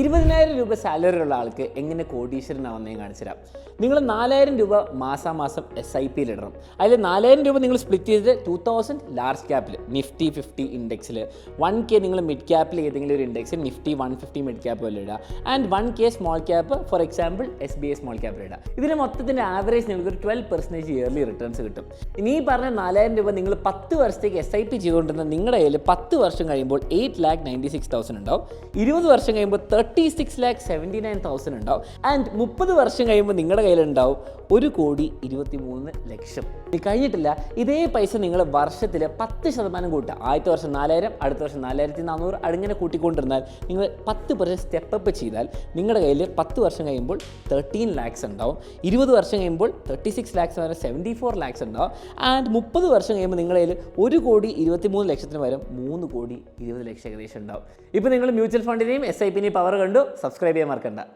ഇരുപതിനായിരം രൂപ സാലറി ഉള്ള ആൾക്ക് എങ്ങനെ കോടീശ്വരനാവുന്നേ കാണിച്ചു തരാം. നിങ്ങൾ നാലായിരം രൂപ മാസാമാസം എസ് ഐ പിയിൽ ഇടണം. അതിൽ നാലായിരം രൂപ നിങ്ങൾ സ്പ്ലിറ്റ് ചെയ്തിട്ട് ടു തൗസൻഡ് ലാർജ് ക്യാപ്പിൽ നിഫ്റ്റി ഫിഫ്റ്റി ഇൻഡെക്സിൽ വൺ കെ നിങ്ങൾ മിഡ് ക്യാപ്പിൽ ഏതെങ്കിലും ഒരു ഇൻഡെക്സിൽ Nifty one fifty mid cap പോലെ ഇടുക and one K small cap for example S B I small ക്യാപ്പിൽ ഇടുക ഇതിന് മൊത്തത്തിന്റെ ആവറേജ് നിങ്ങൾക്ക് ഒരു ട്വൽവ് പെർസെന്റേജ് ഇയർലി റിട്ടേൺസ് കിട്ടും. ഇനി പറഞ്ഞ നാലായിരം രൂപ നിങ്ങൾ പത്ത് വർഷത്തേക്ക് എസ് ഐ പി ചെയ്തുകൊണ്ടിരുന്ന നിങ്ങളുടെ കയ്യിൽ പത്ത് വർഷം കഴിയുമ്പോൾ eight lakh ninety six thousand ഉണ്ടാവും. ഇരുപത് വർഷം കഴിയുമ്പോൾ thirty six lakh seventy nine thousand ഉണ്ടാവും. ആൻഡ് മുപ്പത് വർഷം കഴിയുമ്പോൾ നിങ്ങളുടെ കയ്യിലുണ്ടാവും ഒരു കോടി ഇരുപത്തി മൂന്ന് ലക്ഷം. ഇത് കഴിഞ്ഞിട്ടില്ല. ഇതേ പൈസ നിങ്ങൾ വർഷത്തിൽ പത്ത് ശതമാനം കൂട്ടുക. ആദ്യത്തെ വർഷം നാലായിരം അടുത്ത വർഷം നാലായിരത്തി നാനൂറ് അങ്ങനെ കൂട്ടിക്കൊണ്ടിരുന്നാൽ നിങ്ങൾ പത്ത് പെർസെന്റ് സ്റ്റെപ്പ് ചെയ്താൽ നിങ്ങളുടെ കയ്യിൽ പത്ത് വർഷം കഴിയുമ്പോൾ തേർട്ടീൻ ലാക്സ് ഉണ്ടാവും. ഇരുപത് വർഷം കഴിയുമ്പോൾ തേർട്ടി സിക്സ് ലാക്സ് വരെ സെവന്റി ഫോർ ലാക്സ് ഉണ്ടാവും. ആൻഡ് മുപ്പത് വർഷം കഴിയുമ്പോൾ നിങ്ങളുടെ കയ്യിൽ ഒരു കോടി ഇരുപത്തി മൂന്ന് ലക്ഷത്തിന് പകരം മൂന്ന് കോടി ഇരുപത് ലക്ഷം ഏകദേശം ഉണ്ടാവും. ഇപ്പോൾ നിങ്ങൾ മ്യൂച്വൽ ഫണ്ടിനെയും എസ് ഐ പിന്നെയും പവർ കണ്ടു സബ്സ്ക്രൈബ് ചെയ്യാൻ മറക്കണ്ട